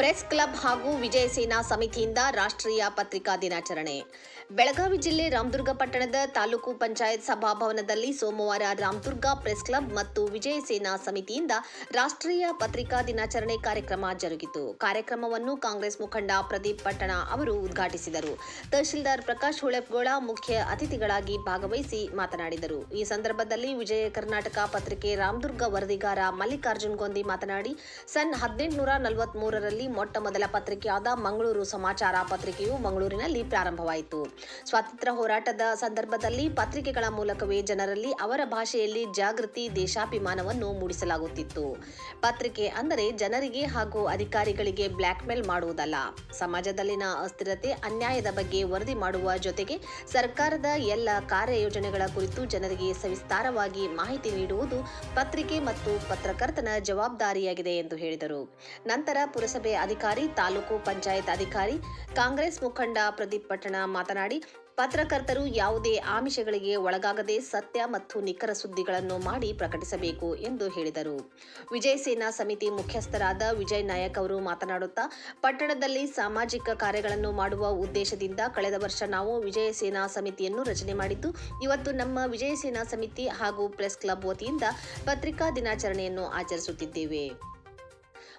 Press club ಹಾಗೂ ವಿಜಯ ಸೇನಾ ಸಮಿತಿಯಿಂದ ರಾಷ್ಟ್ರೀಯ ಪತ್ರಿಕಾ ದಿನಾಚರಣೆ. ಬೆಳಗಾವಿ ಜಿಲ್ಲೆ ರಾಮದುರ್ಗ ಪಟ್ಟಣದ ತಾಲೂಕು ಪಂಚಾಯತ್ ಸಭಾಭವನದಲ್ಲಿ ಸೋಮವಾರ ರಾಮದುರ್ಗ ಪ್ರೆಸ್ ಕ್ಲಬ್ ಮತ್ತು ವಿಜಯ ಸೇನಾ ಸಮಿತಿಯಿಂದ ರಾಷ್ಟ್ರೀಯ ಪತ್ರಿಕಾ ದಿನಾಚರಣೆ ಕಾರ್ಯಕ್ರಮ ಜರುಗಿತು. ಕಾರ್ಯಕ್ರಮವನ್ನು ಕಾಂಗ್ರೆಸ್ ಮುಖಂಡ ಪ್ರದೀಪ್ ಪಟ್ಟಣ ಅವರು ಉದ್ಘಾಟಿಸಿದರು. ತಹಶೀಲ್ದಾರ್ ಪ್ರಕಾಶ್ ಹುಳೆಪ್ಗೋಳ ಮುಖ್ಯ ಅತಿಥಿಗಳಾಗಿ ಭಾಗವಹಿಸಿ ಮಾತನಾಡಿದರು. ಈ ಸಂದರ್ಭದಲ್ಲಿ ವಿಜಯ ಕರ್ನಾಟಕ ಪತ್ರಿಕೆ ರಾಮದುರ್ಗ ವರದಿಗಾರ ಮಲ್ಲಿಕಾರ್ಜುನ್ ಗೊಂದಿ ಮಾತನಾಡಿ, ಸನ್ ಹದಿನೆಂಟುನೂರ ನಲವತ್ಮೂರರಲ್ಲಿ ಮೊಟ್ಟ ಮೊದಲ ಪತ್ರಿಕೆಯಾದ ಮಂಗಳೂರು ಸಮಾಚಾರ ಪತ್ರಿಕೆಯು ಮಂಗಳೂರಿನಲ್ಲಿ ಪ್ರಾರಂಭವಾಯಿತು. ಸ್ವಾತಂತ್ರ್ಯ ಹೋರಾಟದ ಸಂದರ್ಭದಲ್ಲಿ ಪತ್ರಿಕೆಗಳ ಮೂಲಕವೇ ಜನರಲ್ಲಿ ಅವರ ಭಾಷೆಯಲ್ಲಿ ಜಾಗೃತಿ, ದೇಶಾಭಿಮಾನವನ್ನು ಮೂಡಿಸಲಾಗುತ್ತಿತ್ತು. ಪತ್ರಿಕೆ ಅಂದರೆ ಜನರಿಗೆ ಹಾಗೂ ಅಧಿಕಾರಿಗಳಿಗೆ ಬ್ಲ್ಯಾಕ್ಮೇಲ್ ಮಾಡುವುದಲ್ಲ. ಸಮಾಜದಲ್ಲಿನ ಅಸ್ಥಿರತೆ, ಅನ್ಯಾಯದ ಬಗ್ಗೆ ವರದಿ ಮಾಡುವ ಜೊತೆಗೆ ಸರ್ಕಾರದ ಎಲ್ಲ ಕಾರ್ಯಯೋಜನೆಗಳ ಕುರಿತು ಜನರಿಗೆ ಸವಿಸ್ತಾರವಾಗಿ ಮಾಹಿತಿ ನೀಡುವುದು ಪತ್ರಿಕೆ ಮತ್ತು ಪತ್ರಕರ್ತನ ಜವಾಬ್ದಾರಿಯಾಗಿದೆ ಎಂದು ಹೇಳಿದರು. ನಂತರ ಪುರಸಭೆ ಅಧಿಕಾರಿ, ತಾಲೂಕು ಪಂಚಾಯತ್ ಅಧಿಕಾರಿ, ಕಾಂಗ್ರೆಸ್ ಮುಖಂಡ ಪ್ರದೀಪ್ ಪಟ್ಟಣ ಮಾತನಾಡಿ, ಪತ್ರಕರ್ತರು ಯಾವುದೇ ಆಮಿಷಗಳಿಗೆ ಒಳಗಾಗದೆ ಸತ್ಯ ಮತ್ತು ನಿಖರ ಸುದ್ದಿಗಳನ್ನು ಮಾಡಿ ಪ್ರಕಟಿಸಬೇಕು ಎಂದು ಹೇಳಿದರು. ವಿಜಯ ಸೇನಾ ಸಮಿತಿ ಮುಖ್ಯಸ್ಥರಾದ ವಿಜಯ್ ನಾಯಕ್ ಅವರು ಮಾತನಾಡುತ್ತಾ, ಪಟ್ಟಣದಲ್ಲಿ ಸಾಮಾಜಿಕ ಕಾರ್ಯಗಳನ್ನು ಮಾಡುವ ಉದ್ದೇಶದಿಂದ ಕಳೆದ ವರ್ಷ ನಾವು ವಿಜಯ ಸೇನಾ ಸಮಿತಿಯನ್ನು ರಚನೆ ಮಾಡಿದ್ದು, ಇವತ್ತು ನಮ್ಮ ವಿಜಯ ಸೇನಾ ಸಮಿತಿ ಹಾಗೂ ಪ್ರೆಸ್ ಕ್ಲಬ್ ವತಿಯಿಂದ ಪತ್ರಿಕಾ ದಿನಾಚರಣೆಯನ್ನು ಆಚರಿಸುತ್ತಿದ್ದೇವೆ.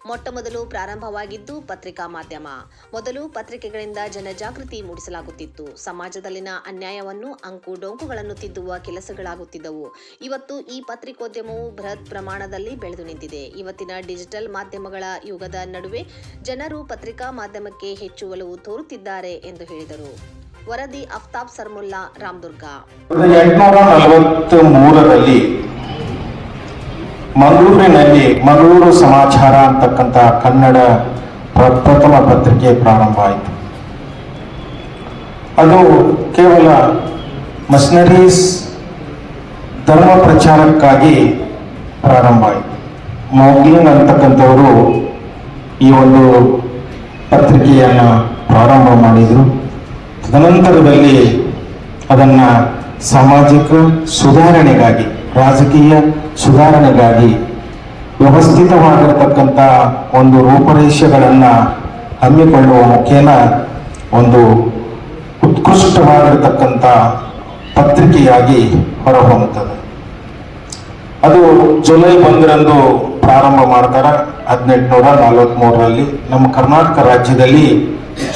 ಮೊಟ್ಟ ಮೊದಲು ಪ್ರಾರಂಭವಾಗಿದ್ದು ಪತ್ರಿಕಾ ಮಾಧ್ಯಮ. ಮೊದಲು ಪತ್ರಿಕೆಗಳಿಂದ ಜನಜಾಗೃತಿ ಮೂಡಿಸಲಾಗುತ್ತಿತ್ತು. ಸಮಾಜದಲ್ಲಿನ ಅನ್ಯಾಯವನ್ನು ಅಂಕು ಡೊಂಕುಗಳನ್ನು ತಿದ್ದುವ ಕೆಲಸಗಳಾಗುತ್ತಿದ್ದವು. ಇವತ್ತು ಈ ಪತ್ರಿಕೋದ್ಯಮವು ಬೃಹತ್ ಪ್ರಮಾಣದಲ್ಲಿ ಬೆಳೆದು ನಿಂತಿದೆ. ಇವತ್ತಿನ ಡಿಜಿಟಲ್ ಮಾಧ್ಯಮಗಳ ಯುಗದ ನಡುವೆ ಜನರು ಪತ್ರಿಕಾ ಮಾಧ್ಯಮಕ್ಕೆ ಹೆಚ್ಚು ಒಲವು ತೋರುತ್ತಿದ್ದಾರೆ ಎಂದು ಹೇಳಿದರು. ವರದಿ ಅಫ್ತಾಬ್ ಸರ್ಮುಲ್ಲಾ, ರಾಮದುರ್ಗ. ಮಂಗಳೂರಿನಲ್ಲಿ ಮಂಗಳೂರು ಸಮಾಚಾರ ಅಂತಕ್ಕಂಥ ಕನ್ನಡ ಪ್ರ- ಪ್ರಥಮ ಪತ್ರಿಕೆ ಪ್ರಾರಂಭ ಆಯಿತು. ಅದು ಕೇವಲ ಮಿಷನರೀಸ್ ಧರ್ಮ ಪ್ರಚಾರಕ್ಕಾಗಿ ಪ್ರಾರಂಭ ಆಯಿತು. ಮೌಗ್ಲಿಂಗ್ ಅಂತಕ್ಕಂಥವರು ಈ ಒಂದು ಪತ್ರಿಕೆಯನ್ನು ಪ್ರಾರಂಭ ಮಾಡಿದರು. ತದನಂತರದಲ್ಲಿ ಅದನ್ನು ಸಾಮಾಜಿಕ ಸುಧಾರಣೆಗಾಗಿ ರಾಜಕೀಯ ಸುಧಾರಣೆಗಾಗಿ ವ್ಯವಸ್ಥಿತವಾಗಿರತಕ್ಕಂಥ ಒಂದು ರೂಪರೇಷೆಗಳನ್ನು ಹಮ್ಮಿಕೊಳ್ಳುವ ಮುಖೇನ ಒಂದು ಉತ್ಕೃಷ್ಟವಾಗಿರತಕ್ಕಂಥ ಪತ್ರಿಕೆಯಾಗಿ ಹೊರಹೊಮ್ಮುತ್ತದೆ. ಅದು ಜುಲೈ ಒಂದರಂದು ಪ್ರಾರಂಭ ಮಾಡ್ತಾರೆ, ಹದಿನೆಂಟುನೂರ ನಲವತ್ತ್ಮೂರರಲ್ಲಿ ನಮ್ಮ ಕರ್ನಾಟಕ ರಾಜ್ಯದಲ್ಲಿ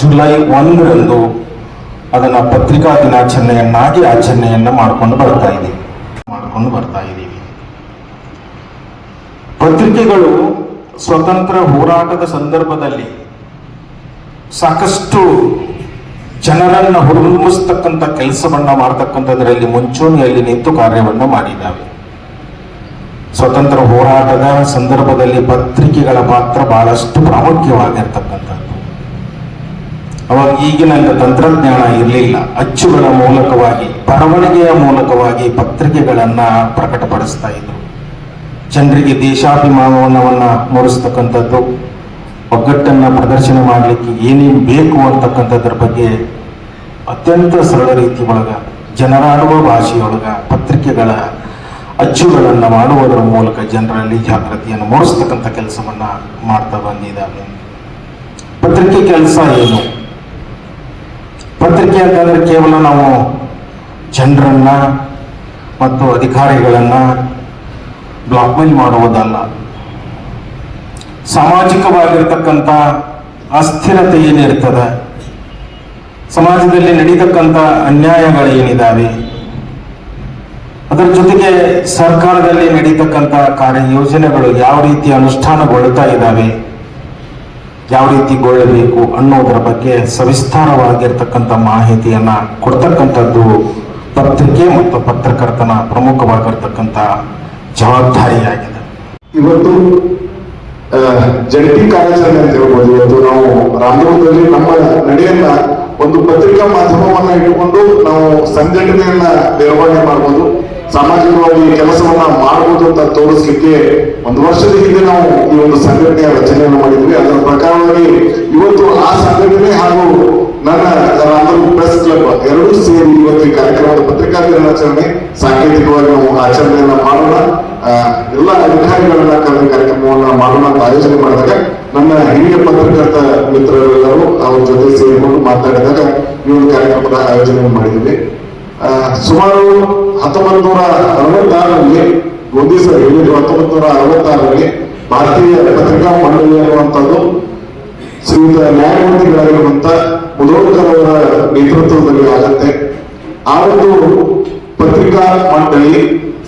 ಜುಲೈ ಒಂದರಂದು ಅದನ್ನು ಪತ್ರಿಕಾ ದಿನಾಚರಣೆಯನ್ನಾಗಿ ಆಚರಣೆಯನ್ನು ಮಾಡಿಕೊಂಡು ಬರ್ತಾ ಇದ್ದೀವಿ ಮಾಡಿಕೊಂಡು ಬರ್ತಾ ಇದ್ದೀವಿ. ಪತ್ರಿಕೆಗಳು ಸ್ವತಂತ್ರ ಹೋರಾಟದ ಸಂದರ್ಭದಲ್ಲಿ ಸಾಕಷ್ಟು ಜನರನ್ನು ಹುರಿದುಂಬಿಸ್ತಕ್ಕಂಥ ಕೆಲಸವನ್ನ ಮಾಡತಕ್ಕಂಥದ್ರಲ್ಲಿ ಮುಂಚೂಣಿಯಲ್ಲಿ ನಿಂತು ಕಾರ್ಯವನ್ನು ಮಾಡಿದ್ದಾವೆ. ಸ್ವತಂತ್ರ ಹೋರಾಟದ ಸಂದರ್ಭದಲ್ಲಿ ಪತ್ರಿಕೆಗಳ ಪಾತ್ರ ಬಹಳಷ್ಟು ಪ್ರಾಮುಖ್ಯವಾಗಿರ್ತಕ್ಕಂಥದ್ದು. ಅವಾಗ ಈಗಿನಂತ ತಂತ್ರಜ್ಞಾನ ಇರಲಿಲ್ಲ. ಅಚ್ಚುಗಳ ಮೂಲಕವಾಗಿ, ಬರವಣಿಗೆಯ ಮೂಲಕವಾಗಿ ಪತ್ರಿಕೆಗಳನ್ನ ಪ್ರಕಟಪಡಿಸ್ತಾ ಇದ್ರು. ಜನರಿಗೆ ದೇಶಾಭಿಮಾನವನ್ನ ಮೂಡಿಸ್ತಕ್ಕಂಥದ್ದು, ಒಗ್ಗಟ್ಟನ್ನ ಪ್ರದರ್ಶನ ಮಾಡಲಿಕ್ಕೆ ಏನೇನು ಬೇಕು ಅಂತಕ್ಕಂಥದ್ರ ಬಗ್ಗೆ ಅತ್ಯಂತ ಸರಳ ರೀತಿ ಒಳಗ, ಜನರಾಡುವ ಭಾಷೆಯೊಳಗ ಪತ್ರಿಕೆಗಳ ಅಚ್ಚುಗಳನ್ನು ಮಾಡುವುದರ ಮೂಲಕ ಜನರಲ್ಲಿ ಜಾಗೃತಿಯನ್ನು ಮೂಡಿಸ್ತಕ್ಕಂಥ ಕೆಲಸವನ್ನ ಮಾಡ್ತಾ ಬಂದಿದ್ದಾರೆ ಪತ್ರಿಕೆ ಕೆಲಸ ಏನು? ಪತ್ರಿಕೆ ಅಂತಂದ್ರೆ ಕೇವಲ ನಾವು ಜನರನ್ನ ಮತ್ತು ಅಧಿಕಾರಿಗಳನ್ನ ಬ್ಲಾಕ್ಮೇಲ್ ಮಾಡುವುದಲ್ಲ. ಸಾಮಾಜಿಕವಾಗಿರ್ತಕ್ಕಂಥ ಅಸ್ಥಿರತೆ ಏನಿರ್ತದೆ? ಸಮಾಜದಲ್ಲಿ ನಡೀತಕ್ಕಂಥ ಅನ್ಯಾಯಗಳು ಏನಿದಾವೆ ಅದರ ಜೊತೆಗೆ ಸರ್ಕಾರದಲ್ಲಿ ನಡೀತಕ್ಕಂಥ ಕಾರ್ಯಯೋಜನೆಗಳು ಯಾವ ರೀತಿ ಅನುಷ್ಠಾನಗೊಳ್ಳುತ್ತಾ ಇದ್ದಾವೆ ಯಾವ ರೀತಿ ಗೊಳ್ಳಬೇಕು ಅನ್ನೋದರ ಬಗ್ಗೆ ಸವಿಸ್ತಾರವಾಗಿರ್ತಕ್ಕಂಥ ಮಾಹಿತಿಯನ್ನ ಕೊಡ್ತಕ್ಕಂಥದ್ದು ಪತ್ರಿಕೆ ಮತ್ತು ಪತ್ರಕರ್ತನ ಪ್ರಮುಖವಾಗಿರ್ತಕ್ಕಂಥ ಜವಾಬ್ದಾರಿಯಾಗಿದೆ. ಇವತ್ತು ಜಂಟಿ ಕಾರ್ಯಾಚರಣೆ ಅಂತ ಹೇಳ್ಬೋದು. ಇವತ್ತು ನಾವು ರಾಮದುರ್ಗದಲ್ಲಿ ನಮ್ಮ ನಡೆಯನ್ನ ಒಂದು ಪತ್ರಿಕಾ ಮಾಧ್ಯಮವನ್ನ ಇಟ್ಟುಕೊಂಡು ನಾವು ಸಂಘಟನೆಯನ್ನ ನಿರ್ವಹಣೆ ಮಾಡ್ಬೋದು. ಸಾಮಾಜಿಕವಾಗಿ ಕೆಲಸವನ್ನ ಮಾಡಬಹುದು ಅಂತ ತೋರಿಸ್ಲಿಕ್ಕೆ ಒಂದು ವರ್ಷದ ಹಿಂದೆ ನಾವು ಈ ಒಂದು ಸಂಘಟನೆಯ ರಚನೆಯನ್ನು ಮಾಡಿದ್ವಿ. ಅದರ ಪ್ರಕಾರವಾಗಿ ಇವತ್ತು ಆ ಸಂಘಟನೆ ಹಾಗೂ ನನ್ನ ಅಂದ್ರೆ ಪ್ರೆಸ್ ಕ್ಲಬ್ ಎರಡೂ ಸೇರಿ ಇವತ್ತು ಕಾರ್ಯಕ್ರಮದ ಪತ್ರಿಕಾ ದಿನಾಚರಣೆ ಸಾಂಕೇತಿಕವಾಗಿ ನಾವು ಆಚರಣೆಯನ್ನ ಮಾಡೋಣ. ಎಲ್ಲ ಅಧಿಕಾರಿಗಳನ್ನ ಕರೆದ ಕಾರ್ಯಕ್ರಮವನ್ನ ಮಾಡೋಣ ಅಂತ ಆಯೋಜನೆ ಮಾಡಿದಾಗ ನನ್ನ ಹಿರಿಯ ಪತ್ರಕರ್ತ ಮಿತ್ರರೆಲ್ಲರೂ ಅವ್ರ ಜೊತೆ ಸೇರಿಕೊಂಡು ಮಾತಾಡಿದಾಗ ಈ ಒಂದು ಕಾರ್ಯಕ್ರಮದ ಆಯೋಜನೆ ಮಾಡಿದ್ವಿ. ಸುಮಾರು ಹತ್ತೊಂಬತ್ತು ನೂರ ಅರವತ್ತಾರರಲ್ಲಿ ಗೋಧಿ ಸರ್ ಹೇಳಿದ್ರು ಹತ್ತೊಂಬತ್ತು ನೂರ ಅರವತ್ತಾರರಲ್ಲಿ ಭಾರತೀಯ ಪತ್ರಿಕಾ ಮಂಡಳಿ ಅನ್ನುವಂಥದ್ದು ಶ್ರೀಯುತ ನ್ಯಾಯಮೂರ್ತಿಗಳಾಗಿರುವಂತ ಮುದೋಳ್ಕರ್ ಅವರ ನೇತೃತ್ವದಲ್ಲಿ ಆಗತ್ತೆ. ಆ ಒಂದು ಪತ್ರಿಕಾ ಮಂಡಳಿ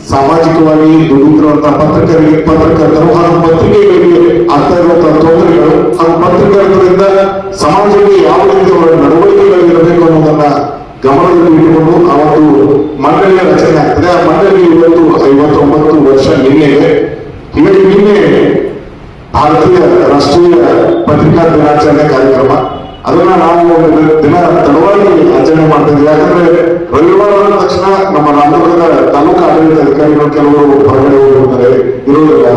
ಸಾಮಾಜಿಕವಾಗಿ ದುಡಿದಿರುವಂತಹ ಪತ್ರಕರ್ತರಿಗೆ ಪತ್ರಕರ್ತರು ಹಾಗೂ ಗಮನದಲ್ಲಿ ಇಟ್ಟುಕೊಂಡು ಆ ಒಂದು ಮಂಡಳಿಯ ರಚನೆ ಆಗ್ತದೆ. ಆ ಮಂಡಳಿ ಇವತ್ತು ಐವತ್ತೊಂಬತ್ತು ವರ್ಷ ನಿನ್ನೆಗೆ ಹೀಗಾಗಿ ನಿನ್ನೆ ಭಾರತೀಯ ರಾಷ್ಟ್ರೀಯ ಪತ್ರಿಕಾ ದಿನಾಚರಣೆ ಕಾರ್ಯಕ್ರಮ. ಅದನ್ನ ನಾವು ದಿನ ತಡವಾಗಿ ಆಚರಣೆ ಮಾಡ್ತಿದ್ವಿ. ಯಾಕಂದ್ರೆ ರವಿವಾರ ಆದ ತಕ್ಷಣ ನಮ್ಮ ರಾಮನಗರದ ತಾಲೂಕು ಆಡಳಿತ ಅಧಿಕಾರಿಗಳು ಕೆಲವರು ಹೊರಗಡೆ ಹೋಗಿರ್ತಾರೆ ಇರೋದಿಲ್ಲ.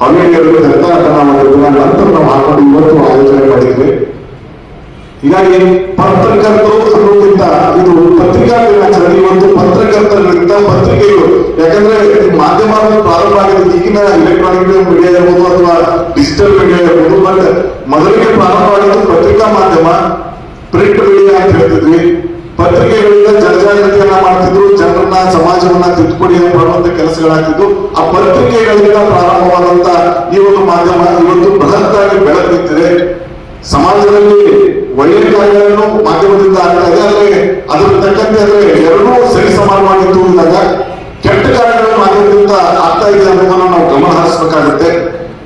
ಹಾಲಿಡೇ ಇರೋದ್ರಿಂದ ನಾವು ಒಂದು ದಿನ ನಂತರ ನಾವು ಹಾಕೊಂಡು ಇವತ್ತು ಆಯೋಜನೆ ಮಾಡಿದ್ವಿ. ಹೀಗಾಗಿ ಪತ್ರಕರ್ತರು ಅನ್ನೋದಕ್ಕಿಂತ ಇದು ಪತ್ರಿಕಾ ದಿನಾಚರಣೆ ಪತ್ರಕರ್ತರ ಪತ್ರಕರ್ತರಿಂದ ಪತ್ರಿಕೆಗಳು. ಯಾಕಂದ್ರೆ ಮಾಧ್ಯಮ ಪ್ರಾರಂಭ ಆಗಿದೆ ಈಗಿನ ಎಲೆಕ್ಟ್ರಾನಿಕ್ ಮೀಡಿಯಾ ಇರ್ಬೋದು ಅಥವಾ ಡಿಜಿಟಲ್ ಮೀಡಿಯಾ ಇರ್ಬೋದು ಬಟ್ ಮೊದಲಿಗೆ ಪ್ರಾರಂಭ ಆಗಿದ್ದು ಪತ್ರಿಕಾ ಮಾಧ್ಯಮ ಪ್ರಿಂಟ್ ಮೀಡಿಯಾ ಅಂತ ಹೇಳ್ತಿದ್ವಿ. ಪತ್ರಿಕೆಗಳಿಂದ ಜನಜಾಗೃತಿಯನ್ನ ಮಾಡ್ತಿದ್ರು, ಜನರನ್ನ, ಸಮಾಜವನ್ನ ತಿದ್ದುಪಡಿ ಮಾಡುವಂತ ಕೆಲಸಗಳಾಗ್ತಿದ್ವು. ಆ ಪತ್ರಿಕೆಗಳಿಂದ ಪ್ರಾರಂಭವಾದಂತ ಈ ಒಂದು ಮಾಧ್ಯಮ ಇವತ್ತು ಬೃಹತ್ತಾಗಿ ಬೆಳೆದಿದೆ ಒಳ್ಳೆಯ ಕಾರ್ಯಗಳನ್ನು ಮಾಧ್ಯಮದಿಂದ ಆಗ್ತಾ ಇದೆ ಆದರೆ ಅದ್ರ ತಕ್ಕಂತೆ ಅಂದ್ರೆ ಎರಡೂ ಸರಿ ಸಮಾನವಾಗಿ ತೂರಿದಾಗ ಕೆಟ್ಟ ಕಾರ್ಯಗಳು ಮಾಧ್ಯಮದಿಂದ ಆಗ್ತಾ ಇದೆ ಅನ್ನೋದನ್ನ ನಾವು ಗಮನ ಹರಿಸಬೇಕಾಗುತ್ತೆ.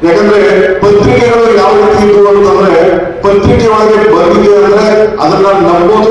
ಯಾಕಂದ್ರೆ ಪತ್ರಿಕೆಗಳು ಯಾವ ರೀತಿ ಇದ್ವು ಅಂತಂದ್ರೆ ಪತ್ರಿಕೆ ಒಳಗೆ ಬಂದಿದೆ ಅಂದ್ರೆ ಅದನ್ನ ನಂಬೋದು